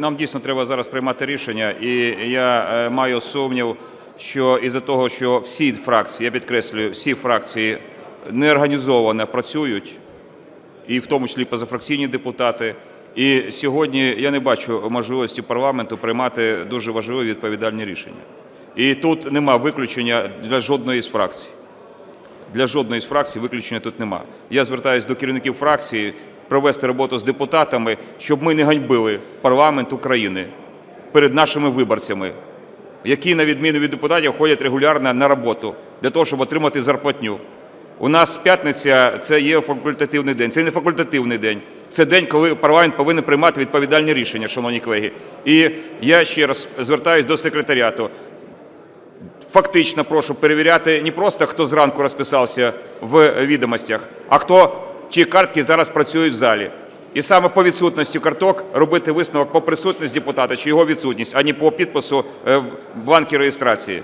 нам дійсно треба зараз приймати рішення, і я е, маю сумнів, що із-за того, що всі фракції, я підкреслюю, всі фракції неорганізовано працюють, і в тому числі позафракційні депутати. І сьогодні я не бачу можливості парламенту приймати дуже важливі відповідальні рішення. І тут нема виключення для жодної з фракцій. Для жодної з фракцій виключення тут нема. Я звертаюся до керівників фракції провести роботу з депутатами, щоб ми не ганьбили парламент України перед нашими виборцями, які, на відміну від депутатів, ходять регулярно на роботу для того, щоб отримати зарплатню. У нас п'ятниця це є факультативний день. Це не факультативний день. Це день, коли парламент повинен приймати відповідальні рішення, шановні колеги. І я ще раз звертаюся до секретаріату. Фактично прошу перевіряти не просто, хто зранку розписався в відомостях, а хто, чиї картки зараз працюють в залі. І саме по відсутності карток робити висновок по присутність депутата чи його відсутність, а не по підпису е, в бланкі реєстрації.